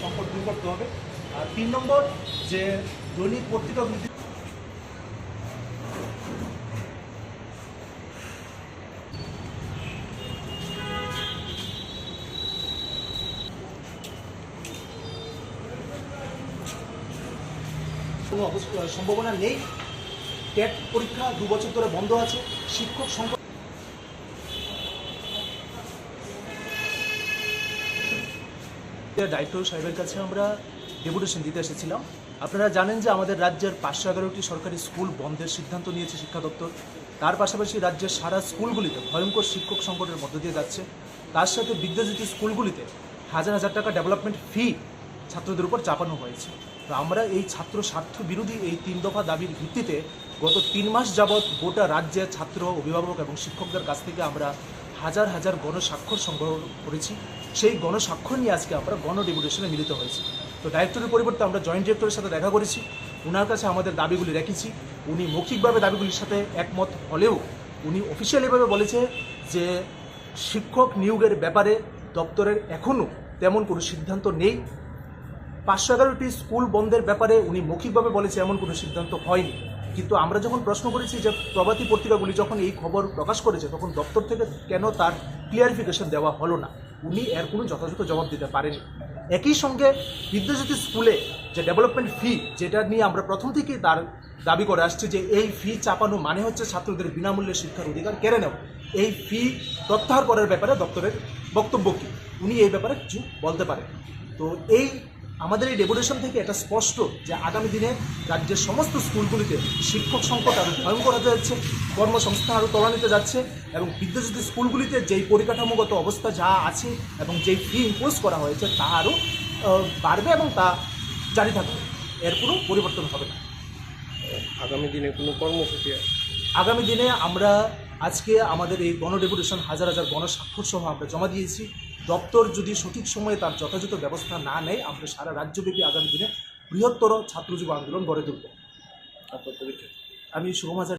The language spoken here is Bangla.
সংকট দূর করতে হবে। আর তিন নম্বর, যে দৈনিক পত্রিকা বৃদ্ধি সম্ভাবনা নেই। টেট পরীক্ষা দু বছর ধরে বন্ধ আছে। শিক্ষক সংকট ডাইরেক্টর সাহেবের কাছে আমরা ডেপুটেশন দিতে এসেছিলাম। আপনারা জানেন যে আমাদের রাজ্যের পাঁচশো এগারোটি সরকারি স্কুল বন্ধের সিদ্ধান্ত নিয়েছে শিক্ষা দপ্তর। তার পাশাপাশি রাজ্যের সারা স্কুলগুলিতে ভয়ঙ্কর শিক্ষক সংকটের মধ্য দিয়ে যাচ্ছে। তার সাথে বিদ্যাজ্যোতি স্কুলগুলিতে হাজার হাজার টাকা ডেভেলপমেন্ট ফি ছাত্রদের উপর চাপানো হয়েছে। তো আমরা এই ছাত্র স্বার্থ বিরোধী এই তিন দফা দাবির ভিত্তিতে গত তিন মাস যাবৎ গোটা রাজ্যের ছাত্র, অভিভাবক এবং শিক্ষকদের কাছ থেকে আমরা হাজার হাজার গণস্বাক্ষর সংগ্রহ করেছি। সেই গণস্বাক্ষর নিয়ে আজকে আমরা গণ ডেপুটেশনে মিলিত হয়েছি। তো ডাইরেক্টরের পরিবর্তে আমরা জয়েন্ট ডিরেক্টরের সাথে দেখা করেছি। ওনার কাছে আমাদের দাবিগুলি রেখেছি। উনি মৌখিকভাবে দাবিগুলির সাথে একমত হলেও উনি অফিসিয়ালিভাবে বলেছে যে শিক্ষক নিয়োগের ব্যাপারে দপ্তরের এখনও তেমন কোনো সিদ্ধান্ত নেই। পাঁচশো এগারোটি স্কুল বন্ধের ব্যাপারে উনি মৌখিকভাবে বলেছে এমন কোনো সিদ্ধান্ত হয়নি। কিন্তু আমরা যখন প্রশ্ন করেছি যে প্রভাতী পত্রিকাগুলি যখন এই খবর প্রকাশ করেছে, তখন দপ্তর থেকে কেন তার ক্লিয়ারিফিকেশন দেওয়া হলো না? উনি এর কোনো যথাযথ জবাব দিতে পারেনি একই সঙ্গে বিদ্যাজ্যোতি স্কুলে যে ডেভেলপমেন্ট ফি যেটা নিয়ে আমরা প্রথম থেকেই তার দাবি করে আসছি যে এই ফি চাপানো মানে হচ্ছে ছাত্রদের বিনামূল্যে শিক্ষার অধিকার কেড়ে নেওয়া। এই ফি প্রত্যাহার করার ব্যাপারে দপ্তরের বক্তব্য কী? উনি এই ব্যাপারে কিছু বলতে পারেন। তো এই আমাদের এই ডেপুটেশন থেকে এটা স্পষ্ট যে আগামী দিনে রাজ্যের সমস্ত স্কুলগুলিতে শিক্ষক সংকট আরও ভয়ঙ্কর হতে যাচ্ছে কর্মসংস্থান আরও ত্বরান্বিত যাচ্ছে এবং বিদ্যাজ্যোতি স্কুলগুলিতে যেই পরিকাঠামোগত অবস্থা যা আছে এবং যেই ফি ইম্পোজ করা হয়েছে তা আরও বাড়বে এবং তা জারি থাকবে এর কোনো পরিবর্তন হবে না আগামী দিনে কোনো কর্মসূচি? আগামী দিনে আমরা আজকে আমাদের এই গণ ডেপুটেশন হাজার হাজার গণস্বাক্ষর সহ আমরা জমা দিয়েছি। দপ্তর যদি সঠিক সময়ে তার যথাযথ ব্যবস্থা না নেয় আমরা সারা রাজ্যব্যাপী আগামী দিনে বৃহত্তর ছাত্র যুব আন্দোলন গড়ে তুলব। আমি শুভম হাজার